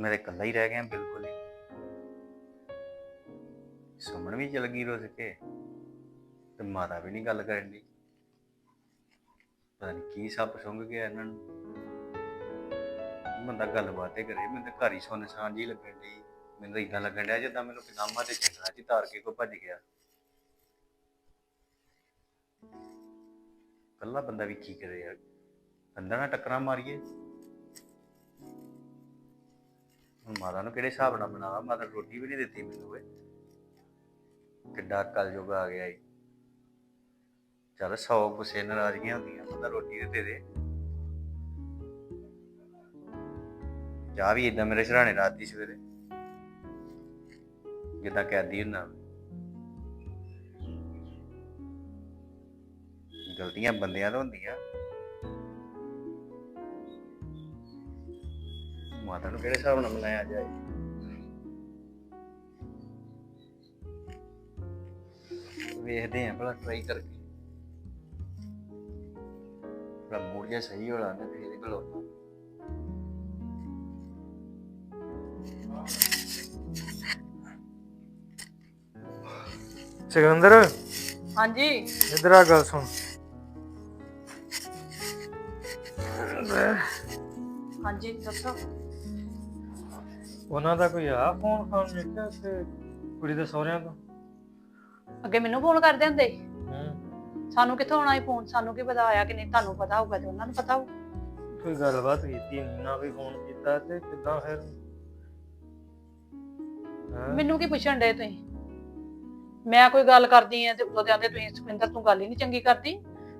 ਮੈਂ ਤਾਂ ਇਕੱਲਾ ਹੀ ਰਹਿ ਗਿਆ, ਬਿਲਕੁਲ ਹੀ। ਸੁਮਨ ਵੀ ਚਲ ਗਈ ਰੁੱਸ ਕੇ ਤੇ ਮਾਤਾ ਵੀ ਨਹੀਂ ਗੱਲ ਕਰਨ ਦੀ ਪਤਾ ਨਹੀਂ ਕੀ ਸੱਪ ਸੁੰਘ ਗਿਆ ਇਹਨਾਂ ਨੂੰ। ਬੰਦਾ ਗੱਲਬਾਤ ਹੀ ਕਰੇ, ਮੈਨੂੰ ਤਾਂ ਘਰ ਹੀ ਸੁੰਨ ਸਾਂਝ ਹੀ ਲੱਗਣ ਦੀ ਮੈਨੂੰ ਤਾਂ ਇਦਾਂ ਲੱਗਣ ਡਿਆ ਜਿੱਦਾਂ ਮੈਨੂੰ ਪਜਾਮਾ ਤੇ ਚੰਗਾ ਚ ਤਾਰ ਕੇ ਕੋ ਭੱਜ ਗਿਆ। ਕੱਲਾ ਬੰਦਾ ਵੀ ਕੀ ਕਰੇ ਯਾਰ? ਬੰਦਾ ਨਾ ਟੱਕਰਾਂ ਮਾਰੀਏ। ਹੁਣ ਮਾਤਾ ਨੂੰ ਕਿਹੜੇ ਹਿਸਾਬ ਨਾਲ ਬਣਾਵਾ ਮਾਤਾ ਨੇ ਰੋਟੀ ਵੀ ਨਹੀਂ ਦਿੱਤੀ ਮੈਨੂੰ ਓਏ। ਕਿੱਡਾ ਕਲਯੁਗ ਆ ਗਿਆ ਈ ਚੱਲ 100 ਗੁੱਸੇ ਨਾਰਾਜ਼ਗੀਆਂ ਹੁੰਦੀਆਂ, ਬੰਦਾ ਰੋਟੀ ਤੇ ਦੇ ਦੇ। ਚਾਹ ਵੀ ਇਦਾਂ ਮੇਰੇ ਸਿਰਹਾਣੇ ਰਾਤੀ ਸਵੇਰੇ। ਜਿੱਦਾਂ ਕੈਦੀ ਹੁੰਦਾ। ਗਲਤੀਆਂ ਬੰਦਿਆਂ ਤੋਂ ਹੁੰਦੀਆਂ। ਮਾਤਾ ਨੂੰ ਕਿਹੜੇ ਹਿਸਾਬ ਨਾਲ ਮਨਾਇਆ ਜਾਏ? ਵੇਖਦੇ ਆਂ ਭਲਾ ਟਰਾਈ ਕਰਕੇ। ਭਲਾ ਮੂਡ ਜਿਹਾ ਸਹੀ ਹੋ ਲਾਂਦੇ ਫੇਰ ਭਲਾ ਸਿਕੰਦਰ ਹਾਂਜੀ। ਇਧਰ ਆ ਗੱਲ ਸੁਣ। ਹਾਂਜੀ ਦੱਸੋ। ਉਹਨਾਂ ਦਾ ਕੋਈ ਆ ਫੋਨ ਫਾਨ ਮਿਲਿਆ ਤੇ ਕੁੜੀ ਦੇ ਸਹੁਰਿਆਂ ਤੋਂ? ਅੱਗੇ ਮੈਨੂੰ ਫੋਨ ਕਰਦੇ ਹੁੰਦੇ? ਹੂੰ। ਸਾਨੂੰ ਕਿੱਥੋਂ ਆਉਣਾ ਸੀ ਫੋਨ ਸਾਨੂੰ ਕੀ ਪਤਾ ਆਇਆ ਕਿ ਨਹੀਂ? ਤੁਹਾਨੂੰ ਪਤਾ ਹੋਊਗਾ ਤੇ ਉਹਨਾਂ ਨੂੰ ਪਤਾ ਹੋਊ। ਕੋਈ ਗੱਲਬਾਤ ਕੀਤੀ ਨਹੀਂ ਨਾ ਕੋਈ ਫੋਨ ਕੀਤਾ ਤੇ ਕਿੱਦਾਂ ਫਿਰ? ਹੈਂ? ਮੈਨੂੰ ਕੀ ਪੁੱਛਣ ਡੇ ਤੁਸੀਂ? ਮੈਂ ਕੋਈ ਗੱਲ ਕਰਦੀ ਆ ਤੇ ਉਦੋਂ ਕਹਿੰਦੇ ਤੁਸੀਂ ਸੁਖਿੰਦਰ ਤੂੰ ਗੱਲ ਹੀ ਨਹੀਂ ਚੰਗੀ ਕਰਦੀ।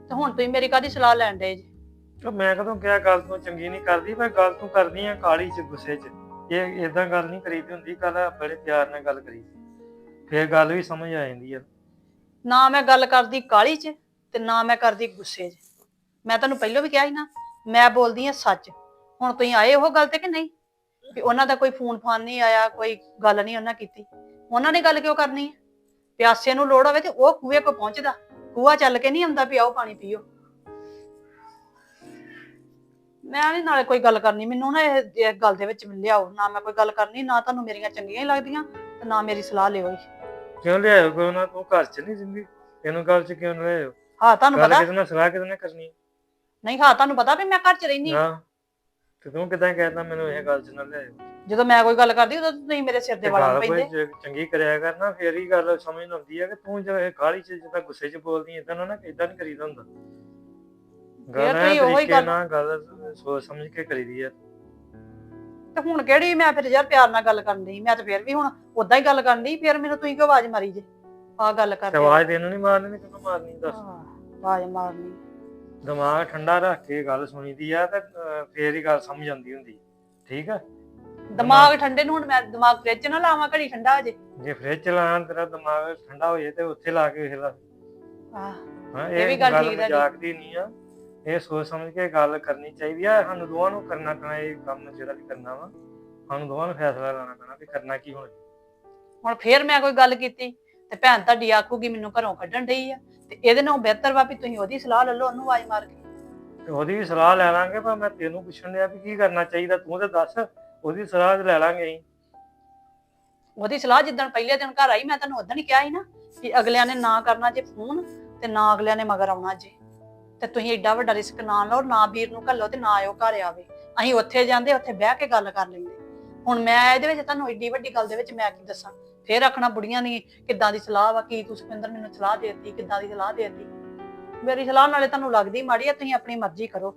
ਤੇ ਹੁਣ ਤੁਸੀਂ ਮੇਰੀ ਕਾਦੀ ਸਲਾਹ ਲੈਣ ਡੇ ਜੀ? ਉਹ ਮੈਂ ਕਦੋਂ ਕਿਹਾ ਗੱਲ ਤੂੰ ਚੰਗੀ ਨਹੀਂ ਕਰਦੀ ਪਰ ਗੱਲ ਤੂੰ ਕਰਦੀ ਆ ਕਾਲੀ ਚ ਗੁੱਸੇ ਚ। ਇਹ ਇਦਾਂ ਗੱਲ ਨਹੀਂ ਕਰੀਦੀ ਹੁੰਦੀ ਗੱਲ ਬੜੇ ਪਿਆਰ ਨਾਲ ਗੱਲ ਕਰੀ ਫਿਰ ਗੱਲ ਵੀ ਸਮਝ ਆ ਜਾਂਦੀ ਆ। ਨਾ ਮੈਂ ਗੱਲ ਕਰਦੀ ਕਾਲੀ 'ਚ ਤੇ ਨਾ ਮੈਂ ਕਰਦੀ ਗੁੱਸੇ 'ਚ। ਮੈਂ ਤੁਹਾਨੂੰ ਪਹਿਲਾਂ ਵੀ ਕਿਹਾ ਸੀ ਨਾ, ਮੈਂ ਬੋਲਦੀ ਆ ਸੱਚ। ਹੁਣ ਤੁਸੀਂ ਆਏ ਉਹ ਗੱਲ ਤੇ ਕਿ ਨਹੀਂ? ਵੀ ਉਹਨਾਂ ਦਾ ਕੋਈ ਫੋਨ ਫਾਨ ਨਹੀਂ ਆਇਆ, ਕੋਈ ਗੱਲ ਨਹੀਂ ਉਹਨਾਂ ਕੀਤੀ। ਉਹਨਾਂ ਨੇ ਗੱਲ ਕਿਉਂ ਕਰਨੀ ਹੈ ਪਿਆਸੇ ਨੂੰ ਲੋੜ ਹੋਵੇ ਤੇ ਉਹ ਖੂਹੇ ਕੋ ਪਹੁੰਚਦਾ। ਖੂਹਾ ਚੱਲ ਕੇ ਨਹੀਂ ਆਉਂਦਾ ਵੀ ਆਓ ਪਾਣੀ ਪੀਓ। ਮੈਂ ਨਹੀਂ ਨਾਲੇ ਕੋਈ ਗੱਲ ਕਰਨੀ ਮੈਨੂੰ ਨਾ ਇਹ ਇਹ ਗੱਲ ਦੇ ਵਿੱਚ ਲਿਆਓ ਨਾ ਮੈਂ ਕੋਈ ਗੱਲ ਕਰਨੀ ਨਾ ਤੁਹਾਨੂੰ ਮੇਰੀਆਂ ਚੰਗੀਆਂ ਹੀ ਲੱਗਦੀਆਂ ਤੇ ਨਾ ਮੇਰੀ ਸਲਾਹ ਲਿਓ ਕਿਉਂ ਲਿਆਇਓ? ਕੋਈ ਨਾ ਤੂੰ ਘਰ ਚ ਨਹੀਂ ਜਿੰਦੀ? ਇਹਨੂੰ ਗੱਲ ਚ ਕਿਉਂ ਲਿਆਇਓ? ਹਾਂ ਤੁਹਾਨੂੰ ਗੱਲ ਪਤਾ। ਨਾਲ ਸਲਾਹ ਨਾਲ ਕਰਨੀ? ਨਹੀਂ ਹਾਂ ਤੁਹਾਨੂੰ ਪਤਾ ਵੀ ਮੈਂ ਘਰ 'ਚ ਰਹਿੰਦੀ ਹਾਂ। ਹਾਂ ਤੇ ਤੂੰ ਕਿਦਾਂ ਕਹਿਤਾ ਮੈਨੂੰ ਇਹ ਗੱਲ ਚ ਨਾ ਲਿਆਇਓ? ਜਦੋਂ ਮੈਂ ਕੋਈ ਗੱਲ ਕਰਦੀ ਉਦੋਂ ਤੁਸੀਂ ਮੇਰੇ ਸਿਰ ਦੇ ਤੇ ਵਾਲਾਂ ਗੱਲ ਨੂੰ ਕੋਈ ਪੈਂਦੇ। ਚ- ਚੰਗੀ ਕਰਿਆ ਕਰ ਨਾ ਫੇਰ ਹੀ ਗੱਲ ਸਮਝ ਨੂੰ ਆਉਂਦੀ ਆ ਕਿ ਤੂੰ ਜੋ ਇਹ ਕਾਲੀ ਚ ਜਿੱਦਾਂ ਗੁੱਸੇ ਚ ਬੋਲਦੀ ਇਦਾਂ ਨਾ ਇਦਾਂ ਨਹੀਂ ਕਰੀਦਾ ਹੁੰਦਾ। ਫੇਰ ਐ ਤੁਸੀਂ ਉਹੀ ਤਰੀਕੇ ਗੱਲ- ਨਾਲ ਗੱਲ ਸੋਚ ਸਮਝ ਕੇ ਕਰੀਦੀ ਆ ਤੇ ਹੁਣ ਕਿਹੜੀ ਮੈਂ ਫਿਰ ਯਾਰ ਪਿਆਰ ਨਾਲ ਗੱਲ ਕਰਨ ਦੀ ਮੈਂ ਤਾਂ ਫਿਰ ਵੀ ਹੁਣ ਉਦਾਂ ਹੀ ਗੱਲ ਕਰਨ ਦੀ ਫਿਰ ਮੈਨੂੰ ਤੁਸੀਂ ਕਿਉਂ ਆਵਾਜ਼ ਮਾਰੀ ਜੇ? ਆ ਗੱਲ ਤੇ ਕਰਦੇ ਆਵਾਜ਼ ਤੈਨੂੰ ਨਹੀਂ ਮਾਰਨੀ ਤੇ ਕਿਹਨੂੰ ਮਾਰਨੀ ਦੱਸ। ਆਵਾਜ਼ ਮਾਰਨੀ। ਦਿਮਾਗ ਠੰਡਾ ਰੱਖ ਕੇ ਗੱਲ ਸੁਣੀਦੀ ਆ ਤੇ ਅਹ, ਫੇਰ ਹੀ ਗੱਲ ਸਮਝ ਆਉਂਦੀ ਹੁੰਦੀ ਠੀਕ ਆ? ਦਿਮਾਗ ਠੰਡੇ ਨੂੰ ਹੁਣ ਮੈਂ ਦਿਮਾਗ ਫ੍ਰਿਜ 'ਚ ਨਾ ਲਾਵਾਂ ਘੜੀ ਠੰਡਾ ਹੋ ਜੇ। ਜੇ ਫ੍ਰਿਜ ਚਲਾਣ ਤੇਰਾ ਦਿਮਾਗ ਠੰਡਾ ਹੋ ਜਾਏ ਤੇ ਉੱਥੇ ਲਾ ਕੇ ਵੇਖ ਲਾ। ਆਹ, ਹਾਂ ਇਹ ਵੀ ਗੱਲ ਠੀਕ ਹੈ ਜੀ। ਮਜ਼ਾਕ ਦੀ ਨਹੀਂ ਆ। ਇਹ ਸੋਚ ਸਮਝ ਕੇ ਗੱਲ ਕਰਨੀ ਚਾਹੀਦੀ ਆ। ਸਾਨੂੰ ਦੋਵਾਂ ਨੂੰ ਕਰਨਾ ਪੈਣਾ ਇਹ ਕੰਮ ਜਿਹੜਾ ਵੀ ਕਰਨਾ ਵਾ। ਸਾਨੂੰ ਦੋਵਾਂ ਨੂੰ ਫੈਸਲਾ ਲੈਣਾ ਪੈਣਾ ਵੀ ਕਰਨਾ ਕੀ ਹੁਣ। ਹੁਣ ਫਿਰ ਮੈਂ ਕੋਈ ਗੱਲ ਕੀਤੀ ਤੇ ਭੈਣ ਤੁਹਾਡੀ ਆਖੂਗੀ ਮੈਨੂੰ ਘਰੋਂ ਕੱਢਣ ਡਈ ਆ ਤੇ ਇਹਦੇ ਨਾਲੋਂ ਬਿਹਤਰ ਵਾ ਵੀ ਤੁਸੀਂ ਉਹਦੀ ਸਲਾਹ ਲੈ ਲਓ ਉਹਨੂੰ ਆਵਾਜ਼ ਮਾਰ ਕੇ। ਤੇ ਉਹਦੀ ਵੀ ਸਲਾਹ ਲੈ ਲਾਂਗੇ ਪਰ ਮੈਂ ਤੈਨੂੰ ਪੁੱਛਣ ਡਿਆ ਵੀ ਕੀ ਕਰਨਾ ਚਾਹੀਦਾ ਤੂੰ ਤੇ ਦੱਸ ਉਹਦੀ ਸਲਾਹ ਲੈ ਲਾਂਗੇ ਅਸੀਂ। ਉਹਦੀ ਸਲਾਹ ਜਿੱਦਣ ਪਹਿਲੇ ਦਿਨ ਘਰ ਆਈ ਮੈਂ ਤੁਹਾਨੂੰ ਉਦੋਂ ਹੀ ਕਿਹਾ ਸੀ ਨਾ ਕਿ ਅਗਲਿਆਂ ਨੇ ਨਾ ਕਰਨਾ ਜੇ ਫੋਨ ਤੇ ਨਾ ਅਗਲਿਆਂ ਨੇ ਮਗਰ ਆਉਣਾ ਜੇ। ਤੇ ਤੁਸੀਂ ਐਡਾ ਵੱਡਾ ਰਿਸਕ ਨਾ ਲਓ ਨਾ ਵੀਰ ਨੂੰ ਘੱਲੋ ਤੇ ਨਾ ਆਇਓ ਘਰ ਆਵੇ। ਅਸੀਂ ਉੱਥੇ ਜਾਂਦੇ ਉੱਥੇ ਬਹਿ ਕੇ ਗੱਲ ਕਰ ਲੈਂਦੇ। ਹੁਣ ਮੈਂ ਇਹਦੇ ਵਿੱਚ ਤੁਹਾਨੂੰ ਐਡੀ ਵੱਡੀ ਗੱਲ ਦੇ ਵਿੱਚ ਮੈਂ ਕੀ ਦੱਸਾਂ? ਫੇਰ ਆਖਣਾ ਬੁੜੀਆਂ ਦੀ ਕਿੱਦਾਂ ਦੀ ਸਲਾਹ ਵਾ ਕੀ ਤੂੰ ਸੁਖਿੰਦਰ ਮੈਨੂੰ ਸਲਾਹ ਦਿੱਤੀ ਕਿੱਦਾਂ ਦੀ ਸਲਾਹ ਦਿੱਤੀ? ਮੇਰੀ ਸਲਾਹ ਨਾਲੇ ਤੁਹਾਨੂੰ ਲੱਗਦੀ ਮਾੜੀ ਆ ਤੁਸੀਂ ਆਪਣੀ ਮਰਜ਼ੀ ਕਰੋ।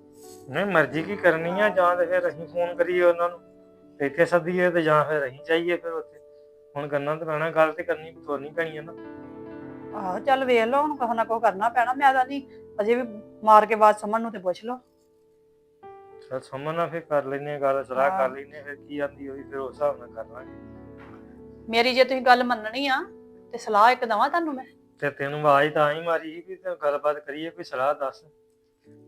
ਨਹੀਂ ਮਰਜ਼ੀ ਕੀ ਕਰਨੀ ਆ ਜਾਂ ਤੇ ਫਿਰ ਅਸੀਂ ਫੋਨ ਕਰੀਏ ਉਹਨਾਂ ਨੂੰ। ਤੇ ਇੱਥੇ ਸੱਦੀਏ ਤੇ ਜਾਂ ਫਿਰ ਅਸੀਂ ਚਾਹੀਏ ਫਿਰ ਉੱਥੇ। ਹੁਣ ਕਰਨਾ ਤਾਂ ਪੈਣਾ ਗੱਲ ਤੇ ਕਰਨੀ ਤੋਰਨੀ ਪੈਣੀ ਆ ਨਾ। ਆਹੋ ਚੱਲ ਵੇਖ ਲਓ ਹੁਣ ਕੋਹ ਨਾ ਕੋਹ ਕਰਨਾ ਪੈਣਾ ਮੈਂ ਤਾਂ ਨਹੀਂ ਅਜੇ ਵੀ ਮਾਰ ਕੇ ਬਾਤ ਸਮਝ ਨੂੰ ਤੇ ਪੁੱਛ ਲਓ। ਚਲ ਸਮਝ ਨਾਲ ਫਿਰ ਕਰ ਲੈਨੇ ਆ ਗੱਲ ਸਲਾਹ ਹਾਂ। ਕਰ ਲੈਨੇ ਆ, ਫਿਰ ਕੀ ਆਂਦੀ ਹੋਈ ਫਿਰ ਉਸ ਹਿਸਾਬ ਨਾਲ ਕਰ ਲਾਂਗੇ। ਮੇਰੀ ਜੇ ਤੁਸੀਂ ਗੱਲ ਮੰਨਣੀ ਆ ਤੇ ਸਲਾਹ ਇੱਕ ਦਵਾਂ ਤੁਹਾਨੂੰ ਮੈਂ? ਤੇ ਤੈਨੂੰ ਆਵਾਜ਼ ਤਾਂ ਹੀ ਮਾਰੀ ਸੀ ਵੀ ਤੇ ਗੱਲਬਾਤ ਕਰੀਏ ਕੋਈ ਸਲਾਹ ਦੱਸ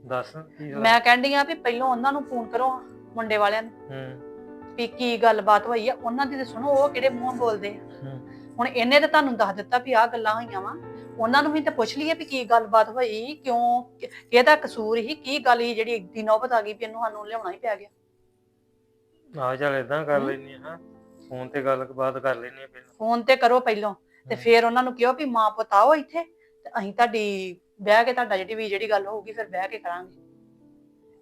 ਦੱਸ ਕੀ ਸਲਾਹ? ਮੈਂ ਕਹਿੰਦੀ ਆ ਵੀ ਪਹਿਲਾਂ ਉਹਨਾਂ ਨੂੰ ਫੋਨ ਕਰੋ ਮੁੰਡੇ ਵਾਲਿਆਂ ਨੂੰ। ਹੂੰ। ਵੀ ਕੀ ਗੱਲਬਾਤ ਹੋਈ ਆ ਉਹਨਾਂ ਦੀ ਤੇ ਸੁਣੋ ਉਹ ਕਿਹੜੇ ਮੂੰਹ ਬੋਲਦੇ ਆ। ਹੂੰ। ਹੁਣ ਇਹਨੇ ਤੇ ਤੁਹਾਨੂੰ ਦੱਸ ਦਿੱਤਾ ਵੀ ਆਹ ਗੱਲਾਂ ਹੋਈਆਂ ਵਾ। ਉਹਨਾਂ ਨੂੰ ਵੀ ਤਾਂ ਪੁੱਛ ਲਈਏ ਵੀ ਕੀ ਗੱਲਬਾਤ ਹੋਈ ਕਿਉਂ ਕਿਹਦਾ ਕਸੂਰ ਸੀ ਕੀ ਗੱਲ ਸੀ ਜਿਹੜੀ ਇੱਡੀ ਨੌਬਤ ਆ ਗਈ ਵੀ ਇਹਨੂੰ ਸਾਨੂੰ ਲਿਆਉਣਾ ਹੀ ਪੈ ਗਿਆ। ਆ ਚੱਲ ਇਦਾਂ ਕਰ ਲੈਣੀ ਹਾਂ ਫੋਨ ਤੇ ਗੱਲ ਬਾਤ ਕਰ ਲੈਣੀ ਆ ਪਹਿਲਾਂ। ਫੋਨ ਤੇ ਕਰੋ ਪਹਿਲਾਂ ਤੇ। ਫਿਰ ਉਹਨਾਂ ਨੂੰ ਕਿਹੋ ਵੀ ਮਾਂ ਪੁੱਤ ਆਓ ਇੱਥੇ ਤੇ ਅਸੀਂ ਤੁਹਾਡੀ ਬਹਿ ਕੇ ਤੁਹਾਡਾ ਜਿਹੜੀ ਵੀ ਜਿਹੜੀ ਗੱਲ ਹੋਊਗੀ ਫਿਰ ਬਹਿ ਕੇ ਕਰਾਂਗੇ।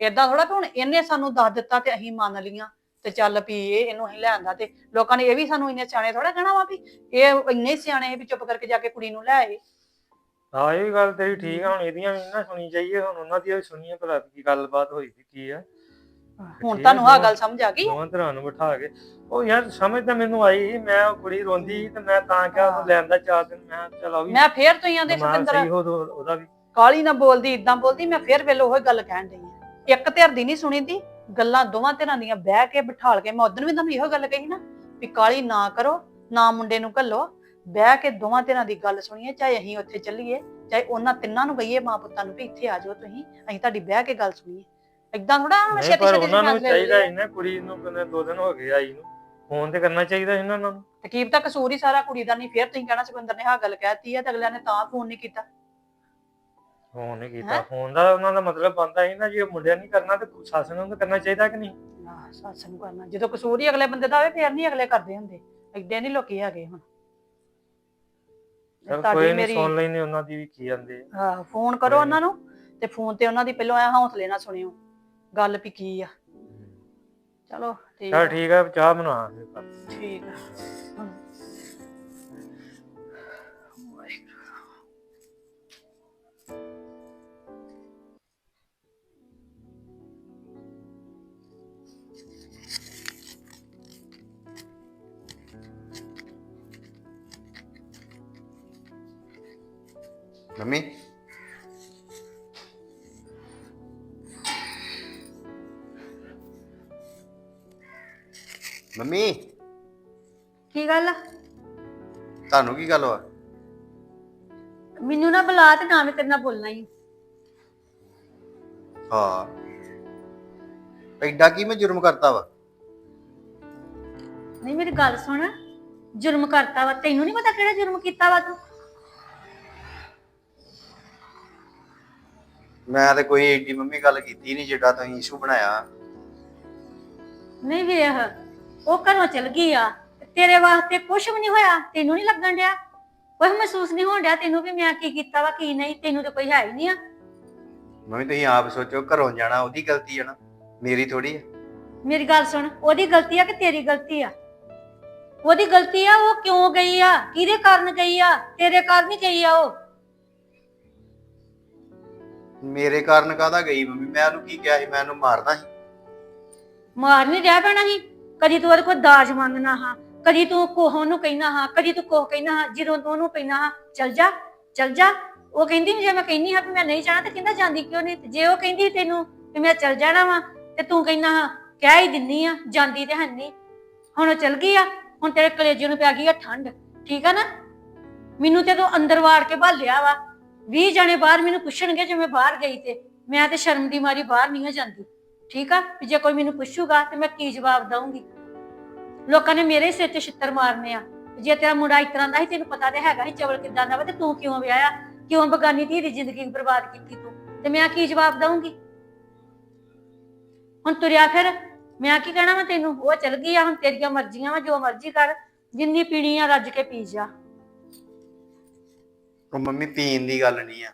ਏਦਾਂ ਥੋੜਾ ਕਿ ਹੁਣ ਇਹਨੇ ਸਾਨੂੰ ਦੱਸ ਦਿੱਤਾ ਤੇ ਅਸੀਂ ਮੰਨ ਲੀਆਂ ਤੇ ਚੱਲ ਵੀ ਇਹ ਇਹਨੂੰ ਅਸੀਂ ਲੈਂਦਾ ਤੇ ਲੋਕਾਂ ਨੇ ਇਹ ਵੀ ਸਾਨੂੰ ਇੰਨੇ ਸਿਆਣੇ ਥੋੜਾ ਕਹਿਣਾ ਵਾ ਵੀ ਇਹ ਇੰਨੇ ਸਿਆਣੇ ਵੀ ਚੁੱਪ ਕਰਕੇ ਜਾ ਕੇ ਕੁੜੀ ਨੂੰ ਲੈ ਆਏ। ਹਾਂ ਇਹ ਗੱਲ ਤੇਰੀ ਠੀਕ ਆ ਹੁਣ ਇਹਦੀਆਂ ਵੀ ਨੀ ਸੁਣੀ ਚਾਹੀਏ ਹੁਣ ਉਹਨਾਂ ਦੀ ਵੀ ਸੁਣੀਏ ਭਲਾ ਕੀ ਗੱਲਬਾਤ ਹੋਈ ਸੀ ਕੀ ਆ। ਹੁਣ ਤੁਹਾਨੂੰ ਆ, ਗੱਲ ਸਮਝ ਆ ਗਈ? ਦੋਵਾਂ ਤਰ੍ਹਾਂ ਨੂੰ ਬਿਠਾ ਕੇ। ਉਹ ਯਾਰ ਸਮਝ ਤਾਂ ਮੈਨੂੰ ਆਈ ਸੀ, ਮੈਂ ਉਹ ਕੁੜੀ ਰੋਂਦੀ ਸੀ ਤੇ ਮੈਂ ਤਾਂ ਕਿਹਾ ਉਹਨੂੰ ਲੈਣ ਦਾ ਚਾਰ ਦਿਨ ਮੈਂ ਚੱਲ ਆ ਵੀ ਮੈਂ ਫੇਰ ਤੁਸੀਂ ਆਂਦੇ ਦਿਮਾਗ ਸਹੀ ਹੋ ਦੋ- ਉਹਦਾ ਵੀ। ਕਾਲੀ ਨਾ ਬੋਲਦੀ ਇਦਾਂ ਬੋਲਦੀ ਮੈਂ ਫੇਰ ਵੇਲੇ ਉਹੀ ਗੱਲ ਕਹਿਣ ਡਈ ਆ। ਇੱਕ ਧਿਰ ਦੀ ਨਹੀਂ ਸੁਣੀ ਦੀ ਗੱਲਾਂ ਦੋਵਾਂ ਧਿਰਾਂ ਦੀਆਂ ਬਹਿ ਕੇ ਬਿਠਾਲ ਕੇ ਮੈਂ ਉਦੋਂ ਵੀ ਤੁਹਾਨੂੰ ਇਹੋ ਗੱਲ ਕਹੀ ਨਾ ਵੀ ਕਾਲੀ ਨਾ ਕਰੋ ਨਾ ਮੁੰਡੇ ਨੂੰ ਘੱਲੋ ਬਹਿ ਕੇ ਦੋਵਾਂ ਧਿਰਾਂ ਦੀ ਗੱਲ ਸੁਣੀਏ ਚਾਹੇ ਅਸੀਂ ਉੱਥੇ ਚੱਲੀਏ ਚਾਹੇ ਉਹਨਾਂ ਤਿੰਨਾਂ ਨੂੰ ਕਹੀਏ ਮਾਂ ਪੁੱਤਾਂ ਨੂੰ ਵੀ ਇੱਥੇ ਆ ਜਾਓ ਤੁਸੀਂ ਅਸੀਂ ਤੁਹਾਡੀ ਬਹਿ ਕੇ ਗੱਲ ਸੁਣੀਏ। ਇਦਾਂ ਥੋੜਾ ਨਹੀਂ ਛੇਤੀ ਪਰ ਛੇਤੀ ਉਹਨਾਂ ਨੂੰ ਚਾਹੀਦਾ ਲਈਏ। ਇਹਨਾਂ ਕੁੜੀ ਨੂੰ ਕਿੰਨੇ ਦੋ ਦਿਨ ਹੋ ਗਏ ਆਈ ਨੂੰ। ਫੋਨ ਤੇ ਕਰਨਾ ਚਾਹੀਦਾ ਇਹਨਾਂ ਨੂੰ ਤਕੀਬ ਤਾਂ ਕਸੂਰ ਹੀ ਸਾਰਾ ਕੁੜੀ ਦਾ ਨਹੀਂ ਫੇਰ ਤੁਸੀਂ ਕਹਿਣਾ ਸੁਖਿੰਦਰ ਨੇ ਆਹ ਗੱਲ ਕਹਿਤੀ ਆ ਤੇ ਅਗਲਿਆਂ ਨੇ ਤਾਂ ਫੋਨ ਨਹੀਂ ਕੀਤਾ। ਫੋਨ ਨਹੀਂ ਕੀਤਾ। ਹੈਂ? ਫੋਨ ਦਾ ਉਹਨਾਂ ਦਾ ਮਤਲਬ ਬੰਦਾ ਸੀ ਨਾ ਜੇ ਮੁੰਡਿਆਂ ਨਹੀਂ ਕਰਨਾ ਤੇ ਸੱਸ ਨੂੰ ਤਾਂ ਕਰਨਾ ਚਾਹੀਦਾ ਕਿ ਨਹੀਂ? ਨਾ ਸੱਸ ਨੂੰ ਕਰਨਾ। ਜਦੋਂ ਕਸੂਰ ਹੀ ਅਗਲੇ ਬੰਦੇ ਦਾ ਹੋਵੇ ਫੇਰ ਨਹੀਂ ਅਗਲੇ ਕਰਦੇ ਹੁੰਦੇ। ਏਡੇ ਨਹੀਂ ਲੋਕੀ ਹੈਗੇ ਹੁਣ। ਚਲ ਤੁਹਾਡੀ ਨਹੀਂ ਮੇਰੀ- ਸੁਣ ਲੈਨੇ ਉਹਨਾਂ ਦੀ ਵੀ ਕੀ ਜਾਂਦੇ ਆ। ਹਾਂ ਫੋਨ ਕਰੋ ਉਹਨਾਂ ਨੂੰ ਤੇ ਫੋਨ ਤੇ ਉਹਨਾਂ ਦੀ ਪਹਿਲਾਂ ਐ ਹੌਸਲੇ ਨਾਲ ਸੁਣਿਓ ਗੱਲ ਵੀ ਕੀ ਆ ਚਲੋ ਠੀਕ ਚੱਲ ਆ ਠੀਕ ਆ ਚਾਹ ਬਣਾ ਫਿਰ। ਠੀਕ ਆ। ਮੰਮੀ ਮੰਮੀ ਕੀ ਗੱਲ ਆ? ਤੁਹਾਨੂੰ ਕੀ ਗੱਲ ਵਾ? ਮੈਨੂੰ ਨਾ ਬੁਲਾ ਤੇ ਨਾ ਮੈਂ ਤੇਰੇ ਨਾਲ ਬੋਲਣਾ ਹੀ ਹਾਂ। ਐਡਾ ਕੀ ਮੈਂ ਜੁਰਮ ਕਰਤਾ ਵਾ? ਨਹੀਂ ਮੇਰੀ ਗੱਲ ਸੁਣ। ਜੁਰਮ ਕਰਤਾ ਵਾ। ਤੈਨੂੰ ਨਹੀਂ ਪਤਾ ਕਿਹੜਾ ਜੁਰਮ ਕੀਤਾ ਵਾ ਤੂੰ? ਮੈਂ ਤੇ ਕੋਈ ਏਡੀ ਮੰਮੀ ਗੱਲ ਕੀਤੀ ਨਹੀਂ ਜਿਹੜਾ ਤੁਸੀਂ ਇਸ਼ੂ ਬਣਾਇਆ। ਨਹੀਂ ਵੇਖ ਉਹ ਘਰੋਂ ਚਲ ਗਈ ਆ ਤੇਰੇ ਵਾਸਤੇ ਕੁਝ ਵੀ ਨਹੀਂ ਹੋਇਆ ਤੈਨੂੰ ਨਹੀਂ ਲੱਗਣ ਡਿਆ। ਕੁਝ ਮਹਿਸੂਸ ਨਹੀਂ ਹੋਣ ਡਿਆ ਤੈਨੂੰ ਵੀ ਮੈਂ ਕੀ ਕੀਤਾ ਵਾ ਕੀ ਨਹੀਂ ਤੈਨੂੰ ਤਾਂ ਕੋਈ ਹੈ ਹੀ ਨਹੀਂ ਆ। ਮੰਮੀ ਤੁਸੀਂ ਆਪ ਸੋਚੋ ਘਰੋਂ ਜਾਣਾ ਉਹਦੀ ਗਲਤੀ ਹੈ ਨਾ ਮੇਰੀ ਥੋੜੀ ਹੈ ਮੇਰੀ ਗੱਲ ਸੁਣ ਉਹਦੀ ਗਲਤੀ ਆ ਕਿ ਤੇਰੀ ਗਲਤੀ ਆ? ਉਹਦੀ ਗਲਤੀ ਆ ਉਹ ਕਿਉਂ ਗਈ ਆ? ਕਿਹਦੇ ਕਾਰਨ ਗਈ ਆ? ਤੇਰੇ ਕਾਰਨ ਹੀ ਗਈ ਆ ਉਹ? ਮੇਰੇ ਕਾਰਨ ਕਾਹਦਾ ਗਈ ਮੰਮੀ? ਮੈਂ ਉਹਨੂੰ ਕੀ ਕਿਹਾ ਸੀ? ਮੈਂ ਉਹਨੂੰ ਮਾਰਨਾ ਸੀ। ਮਾਰ ਨਹੀਂ ਰਹਿ ਪੈਣਾ ਸੀ। ਕਦੀ ਤੂੰ ਉਹਦੇ ਕੋਲ ਦਾਜ ਮੰਗਣਾ ਹਾਂ, ਕਦੀ ਤੂੰ ਕੋਹ ਨੂੰ ਕਹਿਣਾ ਹਾਂ, ਕਦੀ ਤੂੰ ਕੋਹ ਕਹਿਣਾ ਹਾਂ, ਜਦੋਂ ਤੂੰ ਉਹਨੂੰ ਕਹਿਣਾ ਹਾਂ, ਚਲ ਜਾ ਚਲ ਜਾ। ਉਹ ਕਹਿੰਦੀ ਜੇ ਮੈਂ ਕਹਿੰਨੀ ਹਾਂ ਵੀ ਮੈਂ ਨਹੀਂ ਜਾਣਾ ਤੇ ਕਹਿੰਦਾ ਜਾਂਦੀ ਕਿਉਂ ਨਹੀਂ ਜੇ ਉਹ ਕਹਿੰਦੀ ਤੈਨੂੰ ਵੀ ਮੈਂ ਚਲ ਜਾਣਾ ਵਾ, ਤੇ ਤੂੰ ਕਹਿਣਾ ਹਾਂ, ਕਹਿ ਹੀ ਦਿੰਨੀ ਆ, ਜਾਂਦੀ ਤੇ ਹੈਨੀ ਹੁਣ ਉਹ ਚਲ ਗਈ ਆ, ਹੁਣ ਤੇਰੇ ਕਲੇਜੇ ਨੂੰ ਪੈ ਗਈ ਆ ਠੰਡ, ਠੀਕ ਆ ਨਾ? ਮੈਨੂੰ ਤੇ ਤੂੰ ਅੰਦਰ ਵਾੜ ਕੇ ਭਾਲਿਆ ਵਾ। 20 ਜਣੇ ਬਾਹਰ ਮੈਨੂੰ ਪੁੱਛਣਗੇ ਜੇ ਮੈਂ ਬਾਹਰ ਗਈ ਤੇ। ਮੈਂ ਤੇ ਸ਼ਰਮ ਦੀ ਮਾਰੀ ਬਾਹਰ ਨਹੀਂ ਜਾਂਦੀ। ਠੀਕ ਆ? ਵੀ ਜੇ ਕੋਈ ਮੈਨੂੰ ਪੁੱਛੂਗਾ ਤੇ ਮੈਂ ਕੀ ਜਵਾਬ ਦਵਾਂਗੀ ਲੋਕਾਂ ਨੇ ਮੇਰੇ ਸਿਰ ਤੇ ਛਿੱਤਰ ਮਾਰਨੇ ਆ। ਜੇ ਤੇਰਾ ਮੁੰਡਾ ਇਸ ਤਰ੍ਹਾਂ ਦਾ ਸੀ, ਤੈਨੂੰ ਪਤਾ ਤੇ ਹੈਗਾ ਸੀ ਚਵਲ ਕਿਦਾਂ ਦਾ ਵਾ ਤੇ ਤੂੰ ਕਿਉਂ ਵਿਆਹਿਆ? ਕਿਉਂ ਬਗਾਨੀ ਧੀ ਦੀ ਜ਼ਿੰਦਗੀ ਬਰਬਾਦ ਕੀਤੀ ਤੂੰ? ਤੇ ਮੈਂ ਕੀ ਜਵਾਬ ਦਵਾਂਗੀ ਹੁਣ ਤੁਰਿਆ ਫਿਰ। ਮੈਂ ਕੀ ਕਹਿਣਾ ਵਾ ਤੈਨੂੰ? ਉਹ ਚਲ ਗਈ ਆ, ਹੁਣ ਤੇਰੀਆਂ ਮਰਜ਼ੀਆਂ ਵਾ, ਜੋ ਮਰਜ਼ੀ ਕਰ। ਜਿੰਨੀ ਪੀਣੀ ਆ, ਰੱਜ ਕੇ ਪੀ ਜਾ। ਉਹ ਮੰਮੀ ਪੀਣ ਦੀ ਗੱਲ ਨਹੀਂ ਆ।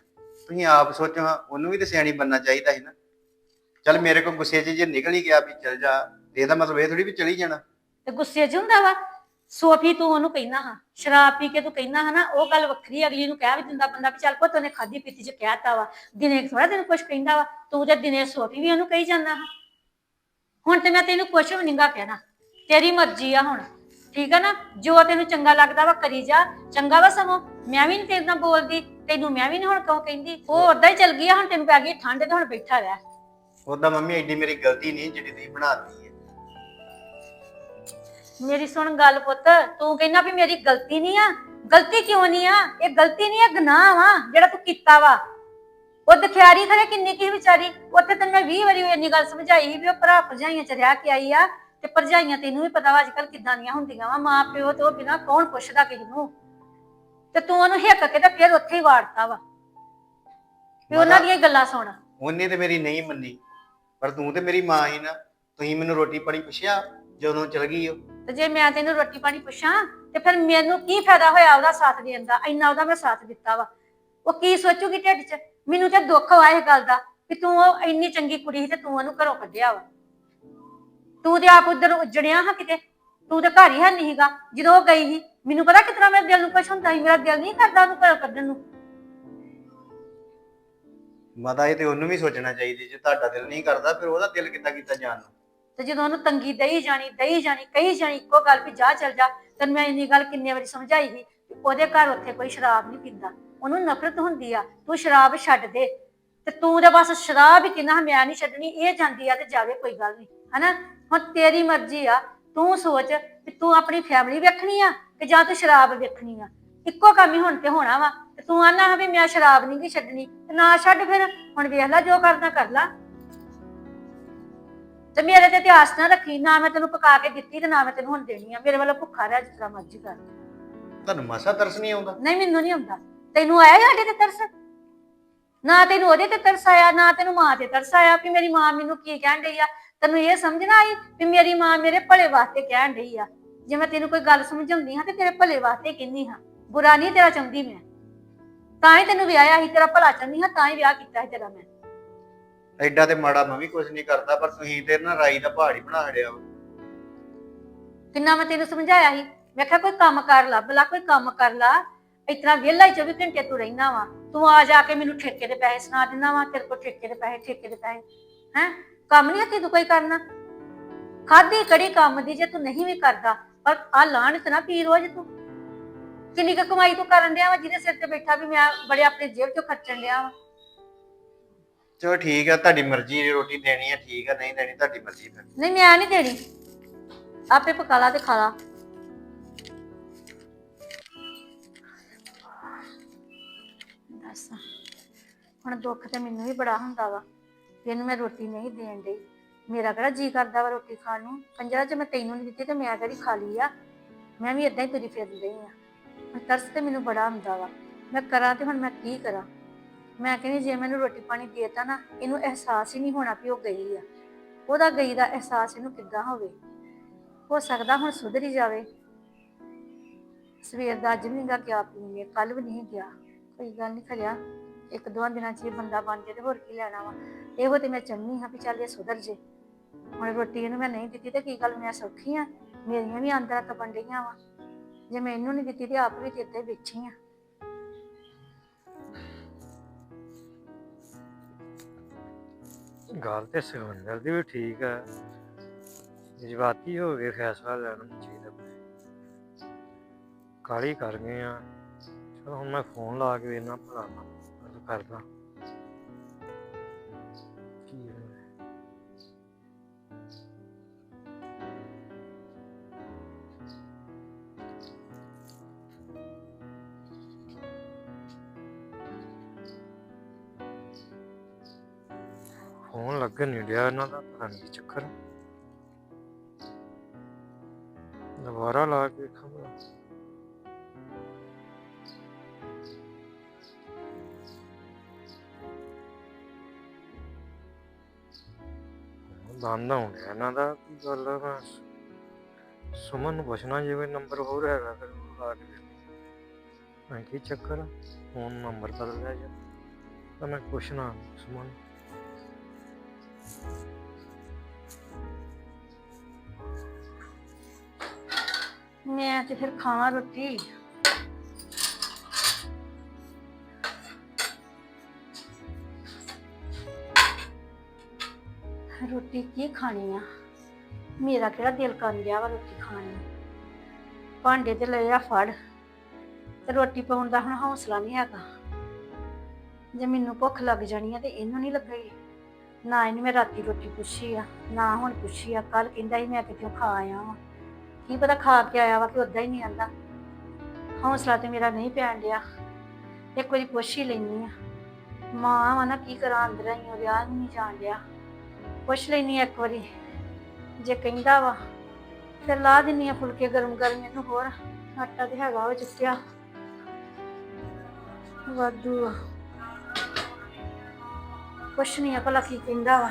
ਤੁਸੀਂ ਆਪ ਸੋਚੋ ਹਾਂ ਉਹਨੂੰ ਵੀ ਤੇ ਸਿਆਣੀ ਬੰਨਣਾ ਚਾਹੀਦਾ ਸੀ ਨਾ। ਚੱਲ ਮੇਰੇ ਕੋਲ ਗੁੱਸੇ 'ਚ ਜੇ ਨਿਕਲ ਹੀ ਗਿਆ ਵੀ ਚੱਲ ਜਾ ਇਹਦਾ ਮਤਲਬ ਇਹ ਥੋੜੀ ਵੀ ਚਲੀ ਜਾਣਾ। ਤੇ ਗੁੱਸੇ 'ਚ ਹੁੰਦਾ ਵਾ? ਸੋਫੀ ਤੂੰ ਉਹਨੂੰ ਕਹਿਣਾ ਹਾਂ, ਸ਼ਰਾਬ ਪੀ ਕੇ ਤੂੰ ਕਹਿਣਾ ਹੈ ਨਾ, ਉਹ ਗੱਲ ਵੱਖਰੀ ਅਗਲੀ ਨੂੰ ਕਹਿ ਵੀ ਦਿੰਦਾ ਬੰਦਾ ਵੀ ਚੱਲ ਪੁੱਤ ਉਹਨੇ ਖਾਦੀ ਪੀਤੀ 'ਚ ਕਹਿਤਾ ਵਾ। ਦਿਨੇ ਥੋੜਾ ਦਿਨ ਕੁਛ ਕਹਿੰਦਾ ਵਾ, ਤੂੰ ਤੇ ਦਿਨੇ ਸੋਫੀ ਵੀ ਉਹਨੂੰ ਕਹੀ ਜਾਂਦਾ ਹਾਂ। ਹੁਣ ਤੇ ਮੈਂ ਤੈਨੂੰ ਕੁਛ ਵੀ ਨਹੀਂਗਾ ਕਹਿਣਾ, ਤੇਰੀ ਮਰਜ਼ੀ ਆ ਹੁਣ। ਠੀਕ ਆ ਨਾ? ਜੋ ਤੈਨੂੰ ਚੰਗਾ ਲੱਗਦਾ ਵਾ ਕਰੀ ਜਾ, ਚੰਗਾ ਵਾ ਸਮੋ ਮੈਂ ਵੀ ਨਹੀਂ ਤੇਰੇ ਨਾਲ ਬੋਲਦੀ ਤੈਨੂੰ ਮੈਂ ਵੀ ਨਹੀਂ ਹੁਣ ਕਹੋ ਕਹਿੰਦੀ? ਉਹ ਉਦਾਂ ਹੀ ਚਲ ਗਈ ਆ ਹੁਣ ਤੈਨੂੰ ਪੈ ਗਈ ਠੰਡ ਤੇ ਹੁਣ ਬੈਠਾ ਰਹਿ। ਉਹਦਾ ਮੰਮੀ ਐਡੀ ਮੇਰੀ ਗਲਤੀ ਨਹੀਂ ਜਿਹੜੀ ਤੁਸੀਂ ਬਣਾਤੀ ਹੈ। ਮੇਰੀ ਸੁਣ ਗੱਲ ਪੁੱਤ ਤੂੰ ਕਹਿੰਦਾ ਵੀ ਮੇਰੀ ਗਲਤੀ ਨਹੀਂ ਆ। ਗਲਤੀ ਕਿਉਂ ਨਹੀਂ ਆ? ਇਹ ਗਲਤੀ ਨਹੀਂ ਆ ਗੁਨਾਹ ਵਾ ਜਿਹੜਾ ਤੂੰ ਕੀਤਾ ਵਾ। ਉਹ ਦਖਿਆਰੀ ਖਰੇ ਕਿੰਨੀ ਕੀ ਵਿਚਾਰੀ। ਉੱਥੇ ਤੈਨੂੰ ਮੈਂ 20 ਵਾਰੀ ਇੰਨੀ ਗੱਲ ਸਮਝਾਈ ਸੀ ਵੀ ਉਹ ਭਰਾ ਭਰਜਾਈਆਂ ਚ ਰਹਿ ਕੇ ਆਈ ਆ ਤੇ ਭਰਜਾਈਆਂ ਤੈਨੂੰ ਵੀ ਪਤਾ ਵਾ ਅੱਜਕੱਲ ਕਿੱਦਾਂ ਦੀਆਂ ਹੁੰਦੀਆਂ ਵਾ। ਮਾਂ ਪਿਓ ਤੋਂ ਬਿਨਾ ਕੌਣ ਪੁੱਛਦਾ ਕਿਸੇ ਨੂੰ? ਤੇ ਤੂੰ ਉਹਨੂੰ ਹਿੱਕ ਕੇ ਤੇ ਫਿਰ ਉੱਥੇ ਹੀ ਵਾੜਤਾ ਵਾ। ਵੀ ਉਹਨਾਂ ਦੀਆਂ ਹੀ ਗੱਲਾਂ ਸੁਣ। ਉਹਨੇ ਤੇ ਮੇਰੀ ਨਹੀਂ ਮੰਨੀ ਪਰ ਤੂੰ ਤੇ ਮੇਰੀ ਮਾਂ ਹੀ ਨਾ ਤੁਸੀਂ ਮੈਨੂੰ ਰੋਟੀ ਪਾਣੀ ਪੁੱਛਿਆ ਜਦੋਂ ਚਲ ਗਈ ਉਹ। ਤੇ ਜੇ ਮੈਂ ਤੈਨੂੰ ਰੋਟੀ ਪਾਣੀ ਪੁੱਛਾਂ ਤੇ ਫਿਰ ਮੈਨੂੰ ਕੀ ਫਾਇਦਾ ਹੋਇਆ ਉਹਦਾ ਸਾਥ ਦੇਣ ਦਾ? ਇੰਨਾ ਉਹਦਾ ਮੈਂ ਸਾਥ ਦਿੱਤਾ ਵਾ। ਉਹ ਕੀ ਸੋਚੂਗੀ ਢਿੱਡ 'ਚ? ਮੈਨੂੰ ਤੇ ਦੁੱਖ ਵਾ ਇਹ ਗੱਲ ਦਾ ਕਿ ਤੂੰ ਉਹ ਇੰਨੀ ਚੰਗੀ ਕੁੜੀ ਸੀ ਤੇ ਤੂੰ ਉਹਨੂੰ ਘਰੋਂ ਕੱਢਿਆ ਵਾ। ਤੂੰ ਤੇ ਆਪ ਉਧਰ ਉੱਜੜਿਆ ਹਾਂ ਕਿਤੇ? ਤੂੰ ਤੇ ਘਰ ਹੀ ਹੈ ਨਹੀਂ ਸੀਗਾ ਜਦੋਂ ਉਹ ਗਈ ਸੀ। ਮੈਨੂੰ ਪਤਾ ਕਿਤਨਾ ਮੇਰੇ ਦਿਲ ਨੂੰ ਕੁਛ ਹੁੰਦਾ ਸੀ ਮੇਰਾ ਦਿਲ ਨਹੀਂ ਕਰਦਾ ਉਹਨੂੰ ਘਰੋਂ ਕੱਢਣ ਨੂੰ। ਮਾਤਾ ਇਹ ਤੇ ਉਹਨੂੰ ਵੀ ਸੋਚਣਾ ਚਾਹੀਦੀ ਜੇ ਤੁਹਾਡਾ ਦਿਲ ਨਹੀਂ ਕਰਦਾ ਫਿਰ ਉਹਦਾ ਦਿਲ ਕਿੱਦਾਂ ਕੀਤਾ ਜਾਣ ਨੂੰ? ਤੇ ਜਦੋਂ ਉਹਨੂੰ ਤੰਗੀ ਦਈ ਜਾਣੀ ਦਈ ਜਾਣੀ ਕਹੀ ਜਾਣੀ ਇੱਕੋ ਗੱਲ ਵੀ ਜਾ ਚੱਲ ਜਾ ਤੈਨੂੰ ਮੈਂ ਇੰਨੀ ਗੱਲ ਕਿੰਨੇ ਵਾਰੀ ਸਮਝਾਈ ਸੀ ਕਿ ਉਹਦੇ ਘਰ ਉੱਥੇ ਕੋਈ ਸ਼ਰਾਬ ਨਹੀਂ ਪੀਂਦਾ। ਉਹਨੂੰ ਨਫ਼ਰਤ ਹੁੰਦੀ ਆ ਤੂੰ ਸ਼ਰਾਬ ਛੱਡ ਦੇ। ਤੇ ਤੂੰ ਤੇ ਬਸ ਸ਼ਰਾਬ ਹੀ ਕਿੰਨਾ ਮੈਂ ਨਹੀਂ ਛੱਡਣੀ ਇਹ ਜਾਂਦੀ ਆ ਤੇ ਜਾਵੇ ਕੋਈ ਗੱਲ ਨਹੀਂ। ਹਨਾ? ਹੁਣ ਤੇਰੀ ਮਰਜ਼ੀ ਆ ਤੂੰ ਸੋਚ ਕਿ ਤੂੰ ਆਪਣੀ ਫੈਮਿਲੀ ਵੇਖਣੀ ਆ ਕਿ ਜਾਂ ਤੂੰ ਸ਼ਰਾਬ ਵੇਖਣੀ ਆ। ਇੱਕੋ ਕੰਮ ਹੀ ਹੁਣ ਤੇ ਹੋਣਾ ਵਾ ਤੇ ਤੂੰ ਆਨਾ ਵੀ ਮੈਂ ਸ਼ਰਾਬ ਨਹੀਂ ਗੀ ਛੱਡਣੀ। ਤੇ ਨਾ ਛੱਡ ਫਿਰ ਹੁਣ ਵੇਖ ਲੈ ਜੋ ਕਰਨਾ ਕਰ ਲੈ। ਤੇ ਮੇਰੇ ਤੇ ਇਤਿਹਾਸ ਨਾ ਰੱਖੀ ਨਾ ਮੈਂ ਤੈਨੂੰ ਪਕਾ ਕੇ ਦਿੱਤੀ ਤੇ ਨਾ ਮੈਂ ਤੈਨੂੰ ਹੁਣ ਦੇਣੀ ਆ। ਮੇਰੇ ਵੱਲੋਂ ਭੁੱਖਾ ਰਹਿ ਜਿਸ ਤਰ੍ਹਾਂ ਮਰਜ਼ੀ ਕਰ। ਤੁਹਾਨੂੰ ਮਾਸਾ ਤਰਸ ਨਹੀਂ ਆਉਂਦਾ? ਨਹੀਂ ਮੈਨੂੰ ਨਹੀਂ ਆਉਂਦਾ। ਤੈਨੂੰ ਆਇਆ ਸਾਡੇ ਤੇ ਤਰਸ? ਨਾ ਤੈਨੂੰ ਉਹਦੇ ਤੇ ਤਰਸ ਆਇਆ ਨਾ ਤੈਨੂੰ ਮਾਂ ਤੇ ਤਰਸ ਆਇਆ ਵੀ ਮੇਰੀ ਮਾਂ ਮੈਨੂੰ ਕੀ ਕਹਿਣ ਡਈ ਆ? ਤੈਨੂੰ ਇਹ ਸਮਝ ਨਾ ਆਈ ਵੀ ਮੇਰੀ ਮਾਂ ਮੇਰੇ ਭਲੇ ਵਾਸਤੇ ਕਹਿਣ ਡਈ ਆ। ਜੇ ਮੈਂ ਤੈਨੂੰ ਕੋਈ ਗੱਲ ਸਮਝਾਉਂਦੀ ਹਾਂ ਤੇ ਤੇਰੇ ਭਲੇ ਵਾਸਤੇ ਕਹਿੰਦੀ ਹਾਂ। ਬੁਰਾ ਨਹੀਂ ਤੇਰਾ ਚਾਹੁੰਦੀ ਮੈਂ। ਤਾਂ ਹੀ ਤੈਨੂੰ ਵਿਆਹਿਆ ਸੀ ਤੇਰਾ ਭਲਾ ਚਾਹੁੰਦੀ ਹਾਂ ਤਾਂ ਹੀ ਵਿਆਹ ਕੀਤਾ ਸੀ ਤੇਰਾ ਮੈਂ। ਐਡਾ ਤੇ ਮਾੜਾ ਮੈਂ ਵੀ ਕੁਝ ਨਹੀਂ ਕਰਦਾ ਪਰ ਤੁਸੀਂ ਤੇ ਨਾ ਰਾਈ ਦਾ ਪਹਾੜ ਹੀ ਬਣਾ ਛੜਿਆ ਕਿੰਨਾ ਮੈਂ ਤੈਨੂੰ ਸਮਝਾਇਆ ਸੀ। ਮੈਂ ਕਿਹਾ ਕੋਈ ਕੰਮ ਕਰ ਲੱਭ ਲਾ ਕੋਈ ਕੰਮ ਕਰ ਲਾ। ਇਤਨਾ ਵਿਹਲਾ ਹੀ 24 ਘੰਟੇ ਤੂੰ ਰਹਿਣਾ ਵਾ। ਤੂੰ ਆ ਜਾ ਕੇ ਮੈਨੂੰ ਠੇਕੇ ਦੇ ਪੈਸੇ ਸੁਣਾ ਦਿੰਦਾ ਵਾ ਤੇਰੇ ਕੋਲ ਠੇਕੇ ਦੇ ਪੈਸੇ ਠੇਕੇ ਦੇ ਪੈਸੇ। ਹੈ? ਕੰਮ ਨਹੀਂ ਹੱਥੀ ਤੂੰ ਕੋਈ ਕਰਨਾ। ਖਾਦੀ ਕੜੀ ਕੰਮ ਦੀ ਜੇ ਤੂੰ ਨਹੀਂ ਵੀ ਕਰਦਾ ਪਰ ਆ ਲਾਣ ਤੇ ਨਾ ਪੀ ਰੋਜ਼ ਤੂੰ। ਕਿੰਨੀ ਕੁ ਕਮਾਈ ਤੂੰ ਕਰਨ ਡਿਆ ਵਾ ਜਿਹਦੇ ਸਿਰ ਤੇ ਬੈਠਾ ਵੀ ਮੈਂ ਬੜੇ ਆਪਣੇ ਜੇਬ ਚੋਂ ਖਰਚਣ ਡਿਆ ਵਾ। ਚਲੋ ਠੀਕ ਆ ਤੁਹਾਡੀ ਮਰਜ਼ੀ ਦੀ ਰੋਟੀ ਦੇਣੀ ਆ ਠੀਕ ਆ ਨਹੀਂ ਦੇਣੀ ਤੁਹਾਡੀ ਮਰਜ਼ੀ ਫਿਰ। ਨਹੀਂ ਮੈਂ ਨਹੀਂ ਦੇਣੀ। ਆਪੇ ਪਕਾ ਲਾ ਤੇ ਖਾ ਲਾ। ਦੱਸ ਹੁਣ ਦੁੱਖ ਤੇ ਮੈਨੂੰ ਵੀ ਬੜਾ ਹੁੰਦਾ ਵਾ। ਕਿ ਇਹਨੂੰ ਮੈਂ ਰੋਟੀ ਨਹੀਂ ਦੇਣ ਡਈ। ਮੇਰਾ ਕਿਹੜਾ ਜੀ ਕਰਦਾ ਵਾ ਰੋਟੀ ਖਾਣ ਨੂੰ? ਕੰਜਰਾ ਜੇ ਮੈਂ ਤੈਨੂੰ ਨਹੀਂ ਦਿੱਤੀ ਤੇ ਮੈਂ ਕਿਹੜੀ ਖਾ ਲਈ ਆ? ਮੈਂ ਵੀ ਇਦਾਂ ਹੀ ਤੁਰੀ ਫਿਰਦੀ ਰਹੀ ਆ। ਤਰਸ ਤੇ ਮੈਨੂੰ ਬੜਾ ਹੁੰਦਾ ਵਾ। ਮੈਂ ਕਰਾਂ ਤੇ ਹੁਣ ਮੈਂ ਕੀ ਕਰਾਂ? ਮੈਂ ਕਹਿੰਦੀ ਜੇ ਮੈਨੂੰ ਰੋਟੀ ਪਾਣੀ ਦੇਤਾ ਨਾ, ਇਹਨੂੰ ਅਹਿਸਾਸ ਹੀ ਨਹੀਂ ਹੋਣਾ ਵੀ ਉਹ ਗਈ ਆ। ਉਹਦਾ ਗਈ ਦਾ ਅਹਿਸਾਸ ਇਹਨੂੰ ਕਿੱਦਾਂ ਹੋਵੇ? ਹੋ ਸਕਦਾ ਹੁਣ ਸੁਧਰ ਹੀ ਜਾਵੇ। ਸਵੇਰ ਦਾ ਅੱਜ ਵੀ ਨਹੀਂ ਗਿਆ ਪੀਣੇ ਕੱਲ ਵੀ। ਨਹੀਂ ਗਿਆ। ਕੋਈ ਗੱਲ ਨਹੀਂ ਖਰਿਆ ਇੱਕ ਦੋ ਦਿਨਾਂ ਚ ਇਹ ਬੰਦਾ ਬਣ ਜੇ ਤੇ ਹੋਰ ਕੀ ਲੈਣਾ ਵਾ? ਇਹੋ ਤੇ ਮੈਂ ਚਾਹੁੰਦੀ ਹਾਂ ਵੀ ਚੱਲ ਇਹ ਸੁਧਰ ਜੇ। ਹੁਣ ਰੋਟੀ ਇਹਨੂੰ ਮੈਂ ਨਹੀਂ ਦਿੱਤੀ ਤੇ ਕੀ ਗੱਲ, ਮੈਂ ਸੌਖੀ ਆ ਮੇਰੀਆਂ ਵੀ ਆਂਦਰਾਂ ਕਪਣ ਡਈਆਂ ਵਾ। ਜੇ ਮੈਂ ਇਹਨੂੰ ਨਹੀਂ ਦਿੱਤੀ ਤੇ ਆਪ ਵੀ ਤੇਤੇ ਵਿੱਚੀ ਆ। ਗੱਲ ਤੇ ਸੁਖਵਿੰਦਰ ਦੀ ਵੀ ਠੀਕ ਹੈ ਜਜ਼ਬਾਤੀ ਹੋ ਗਏ ਫੈਸਲਾ ਲੈਣਾ ਨਹੀਂ ਚਾਹੀਦਾ ਕਾਲੀ ਕਰ ਗਏ ਆ। ਚਲੋ ਹੁਣ ਮੈਂ ਫੋਨ ਲਾ ਕੇ ਵੇਖਣਾ ਭਲਾ ਨਾ ਗੱਲ ਕਰਦਾ। ਫੋਨ ਨਹੀਂ ਡਿਆ ਇਹਨਾਂ ਦਾ, ਪਤਾ ਨਹੀਂ ਚੱਕਰ ਦੁਬਾਰਾ ਲਾ ਕੇ ਵੇਖਾਂਗਾ। ਬੰਦ ਹੋਣ ਡਿਆ ਇਹਨਾਂ ਦਾ, ਕੀ ਗੱਲ ਆ, ਮੈਂ ਸੁਮਨ ਨੂੰ ਪੁੱਛਣਾ ਜਿਵੇਂ ਕੋਈ ਨੰਬਰ ਹੋਰ ਹੈਗਾ ਫਿਰ ਉਹ ਲਾ ਕੇ ਮੈਂ ਕੀ ਚੱਕਰ ਫੋਨ ਨੰਬਰ ਬਦਲ ਲਿਆ ਜੀ। ਤਾਂ ਮੈਂ ਪੁੱਛਣਾ ਸੁਮਨ ਮੈਂ ਤੇ ਫਿਰ ਖਾਵਾਂ ਰੋਟੀ। ਰੋਟੀ ਕੀ ਖਾਣੀ ਆ? ਮੇਰਾ ਕਿਹੜਾ ਦਿਲ ਕਰ ਗਿਆ ਵਾ ਰੋਟੀ ਖਾਣ ਨੂੰ? ਭਾਂਡੇ ਤੇ ਲਏ ਆ ਫੜ। ਤੇ ਰੋਟੀ ਪਾਉਣ ਦਾ ਹੁਣ ਹੌਸਲਾ ਨਹੀਂ ਹੈਗਾ। ਜੇ ਮੈਨੂੰ ਭੁੱਖ ਲੱਗ ਜਾਣੀ ਆ ਤੇ ਇਹਨੂੰ ਨਹੀਂ ਲੱਗੇਗੀ ਨਾ ਇਹਨੂੰ ਮੈਂ ਰਾਤੀ ਰੋਟੀ ਪੁੱਛੀ ਆ, ਨਾ ਹੁਣ ਪੁੱਛੀ ਆ ਕੱਲ ਕਹਿੰਦਾ ਸੀ ਮੈਂ ਕਿਤੇ ਖਾ ਆਇਆ ਵਾਂ। ਕੀ ਪਤਾ ਖਾ ਕੇ ਆਇਆ ਵਾ ਕਿ ਉਦਾਂ ਹੀ ਨਹੀਂ ਆਂਦਾ। ਹੌਸਲਾ ਤੇ ਮੇਰਾ ਨਹੀਂ ਪੈਣ ਡਿਆ। ਇੱਕ ਵਾਰੀ ਪੁੱਛ ਹੀ ਲੈਣੀ ਆ। ਮਾਂ ਵਾ ਨਾ, ਕੀ ਕਰਾਂ ਅੰਦਰ ਹੀ ਉਹ ਵਿਆਹ ਨੂੰ ਨਹੀਂ ਜਾਣ ਡਿਆ। ਪੁੱਛ ਲੈਣੀ ਇੱਕ ਵਾਰੀ। ਜੇ ਕਹਿੰਦਾ ਵਾ, ਫਿਰ ਲਾ ਦਿੰਨੀ ਆ ਫੁਲਕੇ ਗਰਮ ਗਰਮ ਇਹਨੂੰ ਹੋਰ। ਆਟਾ ਤੇ ਹੈਗਾ ਉਹ ਚੁੱਕਿਆ। ਵਾਧੂ ਆ। ਪੁੱਛਣੀ ਆ ਭਲਾ ਕੀ ਕਹਿੰਦਾ ਵਾ।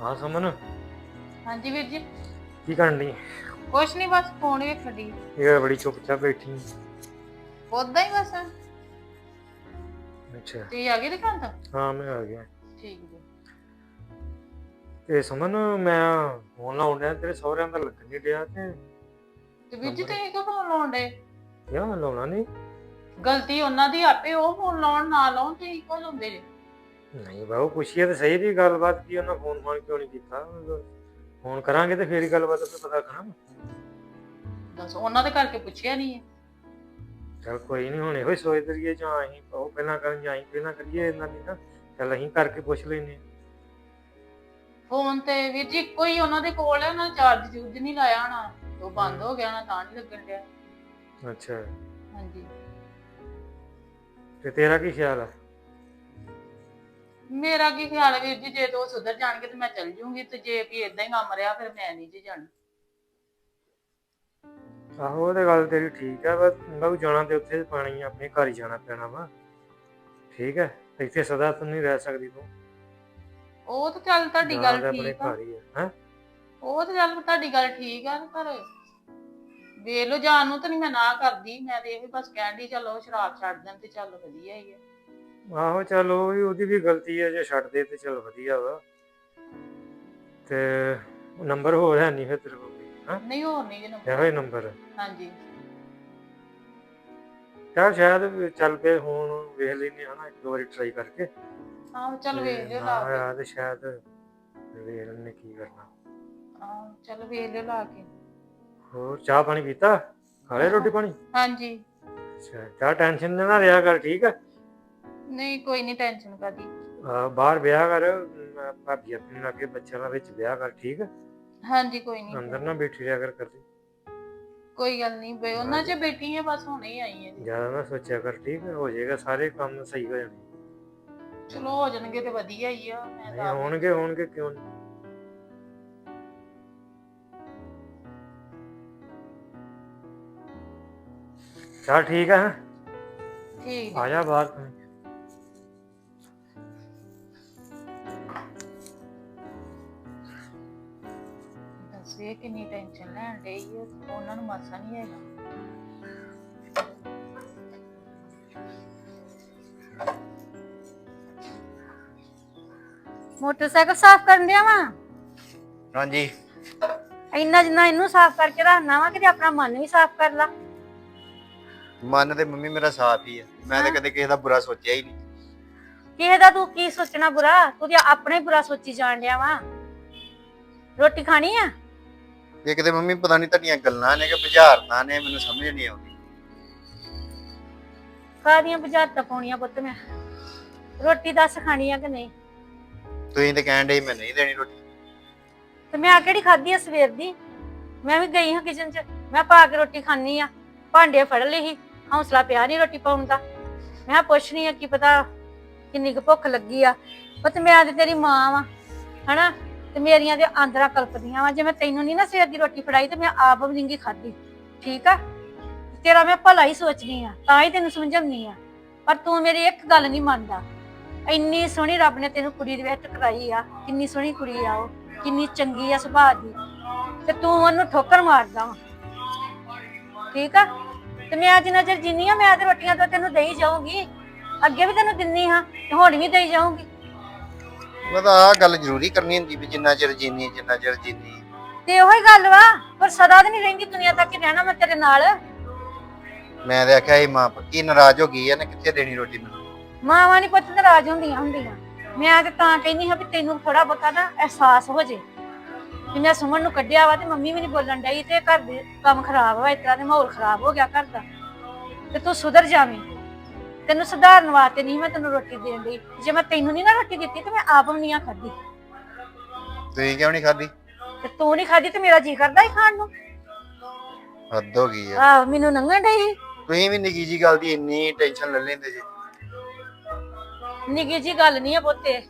ਹਾਂ ਸਮਨ? ਹਾਂਜੀ ਵੀਰ ਜੀ। ਕੀ ਕਰਨ ਲਈ ਕੁਛ ਨਹੀਂ ਬਸ ਫੋਨ ਵੇਖਣ ਦੀ ਇਹ ਬੜੀ ਚੁੱਪਚਾਪ ਬੈਠੀ। ਉਦਾਂ ਹੀ ਬਸ। ਅੱਛਾ। ਤੁਸੀਂ ਆ ਗਏ ਦੁਕਾਨ ਤੋਂ? ਹਾਂ ਮੈਂ ਆ ਗਿਆ। ਠੀਕ ਜੀ। ਤੇ ਸਮਨ ਮੈਂ ਫੋਨ ਲਾਉਣ ਡਿਆ ਤੇਰੇ ਸਹੁਰਿਆਂ ਦਾ ਲੱਗਣ ਨਹੀਂ ਡਿਆ ਤੇ ਤੇ ਵੀਰ ਜੀ? ਤੁਸੀਂ ਕਿਉਂ ਫੋਨ ਲਾਉਂਦੇ ਕਿਆ ਲਾਉਣਾ ਨਹੀਂ? ਗਲਤੀ ਉਹਨਾਂ ਦੀ ਆਪੇ ਉਹ ਫੋਨ ਲਾਉਣ ਨਾ ਲਾਉਣ ਤੁਸੀਂ ਕਿਉਂ ਲਾਉਂਦੇ ਜੇ। ਨਹੀਂ ਬਾਬੂ ਪੁੱਛੀਏ ਤੇ ਸਹੀ ਦੀ ਗੱਲਬਾਤ ਕੀ ਉਹਨਾਂ ਫੋਨ ਫੋਨ ਕਿਉਂ ਨਹੀਂ ਕੀਤਾ? ਫੋਨ ਕਰਾਂਗੇ ਤੇ ਫੇਰ ਹੀ ਗੱਲਬਾਤ ਆਪੇ ਪਤਾ ਕਰਾਂ ਦੱਸ ਉਹਨਾਂ ਦੇ ਕਰਕੇ ਪੁੱਛਿਆ ਨਹੀਂ ਹੈ। ਚਲ ਕੋਈ ਨਹੀਂ ਹੁਣ ਇਹੋ ਹੀ ਸੋਚਦੇ ਰਹੀਏ ਜਾਂ ਅਸੀਂ ਉਹ ਪਹਿਲਾਂ ਕਰਨ ਜਾਂ ਅਸੀਂ ਪਹਿਲਾਂ ਕਰੀਏ ਇਹਨਾਂ ਦੀ ਨਾ ਚੱਲ ਅਸੀਂ ਕਰਕੇ ਪੁੱਛ ਲੈਨੇ ਫੋਨ ਤੇ ਵੀਰ ਜੀ ਕੋਈ ਉਹਨਾਂ ਦੇ ਕੋਲ ਹੈ ਉਹਨਾਂ ਚਾਰਜ ਚੂਰਜ ਨਹੀਂ ਲਾਇਆ ਹੋਣਾ। ਉਹ ਬੰਦ ਹੋ। ਗਿਆ ਨਾ ਤਾਂ ਨਹੀਂ ਲੱਗਣ ਡਿਆ। ਅੱਛਾ। ਹਾਂਜੀ। ਤੇ ਤੇਰਾ ਕੀ ਖਿਆਲ ਆ? ਮੇਰਾ ਕੀ ਖਿਆਲ ਹੈ ਵੀਰ ਜੀ ਜੇ ਤੋਂ ਸੁਧਰ ਜਾਣਗੇ ਤੇ ਮੈਂ ਚੱਲ ਜੂੰਗੀ ਤੇ ਜੇ ਵੀ ਇਦਾਂ ਹੀ ਕੰਮ ਰਿਹਾ ਫਿਰ ਮੈਂ ਨਹੀਂ ਜੀ ਜਾਣਾ। ਆਹੋ ਉਹ ਤੇ ਗੱਲ ਤੇਰੀ ਠੀਕ ਆ ਬਸ ਬਾਬੂ ਜਾਣਾ ਤੇ ਉੱਥੇ ਪਾਣੀ ਆ, ਆਪਣੇ ਘਰ ਹੀ ਜਾਣਾ ਪੈਣਾ ਵਾ। ਠੀਕ ਹੈ ਇੱਥੇ ਸਦਾ ਤੂੰ ਨਹੀਂ ਰਹਿ ਸਕਦੀ ਤੂੰ। ਉਹ ਤਾਂ ਚੱਲ ਤੁਹਾਡੀ ਜਾਣਾ ਗੱਲ ਤੇ ਆਪਣੇ ਠੀਕ ਆ। ਘਰ ਹੀ ਆ ਹੈਂ? ਉਹ ਤਾਂ ਚੱਲ ਤੁਹਾਡੀ ਗੱਲ ਠੀਕ ਆ ਪਰ ਵੇਖ ਲਓ ਜਾਣ ਨੂੰ ਤਾਂ ਨਹੀਂ ਮੈਂ ਨਾ ਕਰਦੀ ਮੈਂ ਤੇ ਇਹ ਵੀ ਬਸ ਕਹਿਣ ਦੀ ਚਲੋ ਸ਼ਰਾਬ ਛੱਡ ਦੇਣ ਤੇ ਚੱਲ ਵਧੀਆ ਹੀ ਆ। ਆਹੋ ਚਲ ਉਹ ਵੀ ਉਹਦੀ ਵੀ ਗਲਤੀ ਹੈ ਜੇ ਛੱਡ ਦੇ ਤੇ ਚਲ ਵਧੀਆ ਵਾ। ਤੇ ਨੰਬਰ ਹੋਰ ਹੈ ਨਹੀਂ ਫਿਰ ਤੇਰੇ ਕੋਲ ਹਾਂ? ਨਹੀਂ ਹੋਰ ਨਹੀਂ ਜਨ ਇਹੋ ਹੀ ਨੰਬਰ। ਹਾਂਜੀ। ਚੱਲ ਸ਼ਾਇਦ ਚੱਲ ਪਏ ਹੁਣ ਵੇਖ ਲੈਨੇ ਹਨਾ ਇੱਕ ਦੋ ਵਾਰੀ ਟਰਾਈ ਕਰਕੇ। ਆਹ ਚੱਲ ਵੇਖ ਲਿਓ ਲਾ ਕੇ। ਹੋਇਆ ਤੇ ਸ਼ਾਇਦ ਵੇਖ ਲੈਨੇ ਕੀ ਕਰਨਾ। ਆਹ ਚੱਲ ਵੇਖ ਲਿਓ ਲਾ ਕੇ। ਹੋਰ ਚਾਹ ਪਾਣੀ ਪੀਤਾ? ਖਾ ਲਿਆ ਰੋਟੀ ਪਾਣੀ? ਹਾਂਜੀ। ਅੱਛਾ ਚਾਹ ਟੈਨਸ਼ਨ ਨਾ ਰਿਹਾ ਕਰ ਠੀਕ ਹੈ ਨਹੀਂ ਕੋਈ ਨਹੀਂ ਟੈਨਸ਼ਨ ਕਾਦੀ ਆ, ਬਾਹਰ ਵਿਆਹ ਕਰ ਭਾਬੀ ਆਪਣੀ ਲਾਗੇ ਬੱਚਿਆਂ ਨਾਲ ਵਿੱਚ ਵਿਆਹ ਕਰ ਠੀਕ ਹੈ ਹਾਂਜੀ ਕੋਈ ਨਹੀਂ। ਅੰਦਰ ਨਾ ਬੈਠੀ ਰਿਹਾ ਕਰ ਕਰਦੀ। ਕੋਈ ਗੱਲ ਨਹੀਂ ਬਈ ਉਹਨਾਂ 'ਚ ਬੈਠੀ ਆ ਬਸ ਹੁਣੇ ਹੀ ਆਈ ਹੈ ਜੀ ਜ਼ਿਆਦਾ ਨਾ ਸੋਚਿਆ ਕਰ ਠੀਕ ਹੈ ਹੋ ਜਾਏਗਾ ਸਾਰੇ ਕੰਮ ਸਹੀ ਹੋ ਜਾਣੇ ਚਲੋ ਹੋ ਜਾਣਗੇ ਤੇ ਵਧੀਆ ਹੀ ਆ ਮੈਂ ਨਹੀਂ ਤਾਂ ਹੋਣਗੇ ਹੋਣਗੇ ਕਿਉਂ ਨਹੀਂ? ਚਲ ਠੀਕ ਹੈ ਹੈਂ? ਠੀਕ ਆ ਜਾ ਬਾਹਰ ਤੂੰ ਦੱਸ ਇਹ ਕਿੰਨੀ ਟੈਨਸ਼ਨ ਲੈਣ ਡਈ ਆ ਉਹਨਾਂ ਨੂੰ ਮਾਸਾ ਨਹੀਂ ਹੈਗਾ। ਮੋਟਰਸਾਈਕਲ ਸਾਫ਼ ਕਰਨ ਡਿਆ ਵਾ? ਹਾਂਜੀ। ਇੰਨਾ ਜਿੰਨਾ ਇਹਨੂੰ ਸਾਫ਼ ਕਰਕੇ ਰੱਖਣਾ ਵਾ ਕਿਤੇ ਆਪਣਾ ਮਨ ਵੀ ਸਾਫ਼ ਕਰ ਲਾ। ਮਨ ਤੇ ਮੰਮੀ ਮੇਰਾ ਸਾਥ ਹੀ ਆ। ਮੈਂ ਤਾਂ ਕਦੇ ਕਿਸੇ ਦਾ ਬੁਰਾ ਸੋਚਿਆ ਹੀ ਨਹੀਂ। ਕਿਸੇ ਦਾ ਤੂੰ ਕੀ ਸੋਚਣਾ ਬੁਰਾ? ਤੂੰ ਤੇ ਆਪਣੇ ਬੁਰਾ ਸੋਚੀ ਜਾਣ ਡਿਆ ਵਾ। ਰੋਟੀ ਖਾਣੀ ਆ? ਇਹ ਕਿਤੇ ਮੰਮੀ ਪਤਾ ਨਹੀਂ ਤੁਹਾਡੀਆਂ ਗੱਲਾਂ ਨੇ ਕਿ ਬੁਝਾਰਤਾਂ ਨੇ ਮੈਨੂੰ ਸਮਝ ਨਹੀਂ ਆਉਂਦੀ। ਕਾਦੀਆਂ ਬੁਝਾਰਤਾਂ ਪਾਉਣੀਆਂ ਪੁੱਤ ਮੈਂ? ਰੋਟੀ ਦੱਸ ਖਾਣੀ ਆ ਕਿ ਨਹੀਂ? ਤੁਸੀਂ ਤੇ ਕਹਿਣ ਡੇ ਮੈਂ ਨਹੀਂ ਦੇਣੀ ਰੋਟੀ। ਤੇ ਮੈਂ ਆ ਕਿਹੜੀ ਖਾਧੀ ਆ ਸਵੇਰ ਦੀ? ਮੈਂ ਵੀ ਗਈ ਹਾਂ ਕਿਚਨ 'ਚ। ਮੈਂ ਪਾ ਕੇ ਰੋਟੀ ਖਾਣੀ ਆ। ਭਾਂਡੇ ਫੜ ਲਏ ਸੀ। ਹੌਸਲਾ ਪਿਆ ਨਹੀਂ ਰੋਟੀ ਪਾਉਣ ਦਾ। ਮੈਂ ਕਿਹਾ ਪੁੱਛਣੀ ਆ ਕੀ ਪਤਾ ਕਿੰਨੀ ਕੁ ਭੁੱਖ ਲੱਗੀ ਆ। ਪੁੱਤ ਮੈਂ ਤੇ ਤੇਰੀ ਮਾਂ ਵਾਂ, ਹਨਾ? ਤੇ ਮੇਰੀਆਂ ਤੇ ਆਂਦਰਾਂ ਕਲਪਦੀਆਂ ਵਾ। ਜੇ ਮੈਂ ਤੈਨੂੰ ਨਹੀਂ ਨਾ ਸਵੇਰ ਦੀ ਰੋਟੀ ਫੜਾਈ ਤੇ ਮੈਂ ਆਪ ਵੀ ਖਾਧੀ। ਠੀਕ ਆ? ਤੇਰਾ ਮੈਂ ਭਲਾ ਹੀ ਸੋਚਦੀ ਆ, ਤਾਂ ਹੀ ਤੈਨੂੰ ਸਮਝਾਉਂਦੀ ਆ। ਪਰ ਤੂੰ ਮੇਰੀ ਇੱਕ ਗੱਲ ਨਹੀਂ ਮੰਨਦਾ। ਇੰਨੀ ਸੋਹਣੀ ਰੱਬ ਨੇ ਤੈਨੂੰ ਕੁੜੀ ਦੇ ਵਿੱਚ ਟਕਰਾਈ ਆ। ਕਿੰਨੀ ਸੋਹਣੀ ਕੁੜੀ ਆ ਉਹ, ਕਿੰਨੀ ਚੰਗੀ ਆ ਸੁਭਾਅ ਦੀ। ਤੇ ਤੂੰ ਉਹਨੂੰ ਠੋਕਰ ਮਾਰਦਾ ਵਾ। ਠੀਕ ਆ? ਤੇ ਮੈਂ ਜਿੰਨਾ ਚਿਰ ਜਿੰਨੀ ਆ ਮੈਂ ਤੇ ਰੋਟੀਆਂ ਤਾਂ ਤੈਨੂੰ ਦੇਈ ਜਾਊਂਗੀ। ਅੱਗੇ ਵੀ ਤੈਨੂੰ ਦਿੰਨੀ ਹਾਂ ਤੇ ਹੁਣ ਵੀ ਦੇਈ ਜਾਊਂਗੀ। ਮੈਂ ਤਾਂ ਆਹ ਗੱਲ ਜ਼ਰੂਰੀ ਕਰਨੀ ਹੁੰਦੀ ਵੀ ਜਿੰਨਾ ਚਿਰ ਜੀਨੀ ਜਿੰਨਾ ਚਿਰ ਜੀਨੀ। ਤੇ ਉਹੀ ਗੱਲ ਵਾ ਪਰ ਸਦਾ ਤੇ ਨਹੀਂ ਰਹਿੰਦੀ ਦੁਨੀਆ ਤੱਕ ਹੀ ਰਹਿਣਾ ਮੈਂ ਤੇਰੇ ਨਾਲ। ਮੈਂ ਤੇ ਆਖਿਆ ਇਹ ਮਾਂ ਪੱਕੀ ਨਾਰਾਜ਼ ਹੋ ਗਈ ਆ ਨਾ ਕਿੱਥੇ ਦੇਣੀ ਰੋਟੀ ਮੈਨੂੰ? ਮਾਵਾਂ ਨਹੀਂ ਪੁੱਤ ਨਾਰਾਜ਼ ਹੁੰਦੀਆਂ ਹੁੰਦੀਆਂ। ਮੈਂ ਤੇ ਤਾਂ ਕਹਿੰਦੀ ਹਾਂ ਵੀ ਤੈਨੂੰ ਥੋੜਾ ਬਹੁਤਾ ਨਾ ਅਹਿਸਾਸ ਹੋ ਜੇ। ਵੀ ਮੈਂ ਸੁਮਨ ਨੂੰ ਕੱਢਿਆ ਵਾ ਤੇ ਮੰਮੀ ਵੀ ਨਹੀਂ ਬੋਲਣ ਡਈ ਤੇ ਘਰ ਦੇ ਕੰਮ ਖਰਾਬ ਵਾ ਇਸ ਤਰ੍ਹਾਂ ਦੇ ਮਾਹੌਲ ਖਰਾਬ ਹੋ ਗਿਆ ਘਰ ਦਾ। ਤੇ ਤੂੰ ਸੁਧਰ ਜਾਵੇਂ। ਤੈਨੂੰ ਸੁਧਾਰਨ ਵਾਸਤੇ ਨਹੀਂ ਮੈਂ ਤੈਨੂੰ ਰੋਟੀ ਦੇਣ ਡਈ। ਜੇ ਮੈਂ ਤੈਨੂੰ ਨਹੀਂ ਨਾ ਰੋਟੀ ਦਿੱਤੀ ਤੇ ਮੈਂ ਆਪ ਵੀ ਨਹੀਂ ਆ ਖਾਧੀ। ਤੁਸੀਂ ਕਿਉਂ ਨਹੀਂ ਖਾਧੀ? ਤੇ ਤੂੰ ਨਹੀਂ ਖਾਧੀ ਤੇ ਮੇਰਾ ਜੀ ਕਰਦਾ ਹੀ ਖਾਣ ਨੂੰ। ਹੱਦ ਹੋ ਗਈ ਆ। ਆਹ ਮੈਨੂੰ ਨੰਗਣ ਡਈ ਤੁਸੀਂ ਵੀ ਨਿੱਕੀ ਜੀ ਗੱਲ ਦੀ ਇੰਨੀ ਟੈਨਸ਼ਨ ਲੈ ਲੈਂਦੇ ਜੀ। ਨਿੱਕੀ ਜੀ ਗੱਲ ਨਹੀਂ ਆ ਪੁੱਤੇ।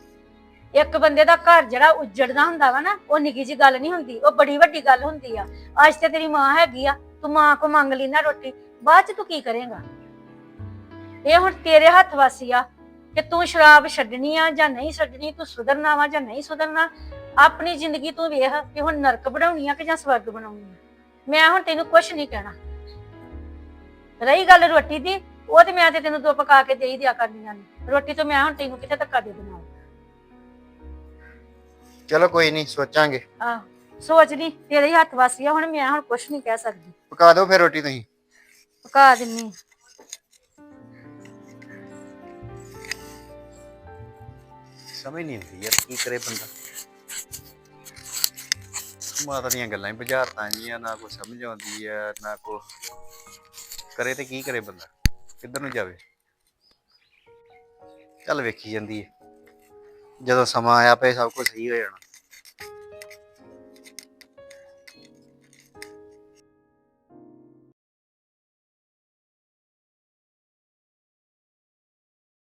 ਇੱਕ ਬੰਦੇ ਦਾ ਘਰ ਜਿਹੜਾ ਉੱਜੜਦਾ ਹੁੰਦਾ ਵਾ ਨਾ, ਉਹ ਨਿੱਕੀ ਜੀ ਗੱਲ ਨਹੀਂ ਹੁੰਦੀ, ਉਹ ਬੜੀ ਵੱਡੀ ਗੱਲ ਹੁੰਦੀ ਆ। ਅੱਜ ਤੇ ਤੇਰੀ ਮਾਂ ਹੈਗੀ ਆ, ਤੂੰ ਮਾਂ ਕੋ ਮੰਗ ਲਈ ਨਾ ਰੋਟੀ, ਬਾਅਦ ਚ ਤੂੰ ਕੀ ਕਰੇਗਾ? ਇਹ ਹੁਣ ਤੇਰੇ ਹੱਥ ਵਾਸੀ ਆ ਕਿ ਤੂੰ ਸ਼ਰਾਬ ਛੱਡਣੀ ਆ ਜਾਂ ਨਹੀਂ ਛੱਡਣੀ, ਤੂੰ ਸੁਧਰਨਾ ਵਾ ਜਾਂ ਨਹੀਂ ਸੁਧਰਨਾ, ਆਪਣੀ ਜ਼ਿੰਦਗੀ ਤੂੰ ਵੇਖ ਕਿ ਹੁਣ ਨਰਕ ਬਣਾਉਣੀ ਆ ਕਿ ਜਾਂ ਸਵਰਗ ਬਣਾਉਣੀ ਆ। ਮੈਂ ਹੁਣ ਤੈਨੂੰ ਕੁਝ ਨਹੀਂ ਕਹਿਣਾ। ਰਹੀ ਗੱਲ ਰੋਟੀ ਦੀ, ਉਹ ਤੇ ਮੈਂ ਤੇ ਤੈਨੂੰ ਦੋ ਪਕਾ ਕੇ ਦੇ ਹੀ ਦਿਆ ਕਰਨੀਆਂ ਨੇ। ਰੋਟੀ ਤੋਂ ਮੈਂ ਹੁਣ ਤੈਨੂੰ ਕਿੱਥੇ ਧੱਕਾ ਦੇ ਦੇਣਾ ਚਲੋ ਕੋਈ ਨਹੀਂ ਸੋਚਾਂਗੇ। ਆਹ ਸੋਚ ਲਈ ਤੇਰੇ ਹੀ ਹੱਥ ਵਾਸੀ ਆ ਹੁਣ ਮੈਂ ਹੁਣ ਕੁਝ ਨਹੀਂ ਕਹਿ ਸਕਦੀ। ਪਕਾ ਦਿਓ ਫਿਰ ਰੋਟੀ ਤੁਸੀਂ। ਪਕਾ ਦਿੰਨੀ ਸਮਝ ਨਹੀਂ ਆਉਂਦੀ ਯਾਰ ਕੀ ਕਰੇ ਬੰਦਾ? ਮਾਤਾ ਦੀਆਂ ਗੱਲਾਂ ਹੀ ਬੁਝਾਰਤਾਂ ਜੀਆਂ ਨਾ ਕੋਈ ਸਮਝ ਆਉਂਦੀ ਆ ਨਾ ਕੋ ਕਰੇ ਤੇ ਕੀ ਕਰੇ ਬੰਦਾ? ਕਿੱਧਰ ਨੂੰ ਜਾਵੇ? ਚੱਲ ਵੇਖੀ ਜਾਂਦੀ ਹੈ। ਜਦੋਂ ਸਮਾਂ ਆਇਆ ਪਏ ਸਭ ਕੁਝ ਸਹੀ ਹੋ ਜਾਣਾ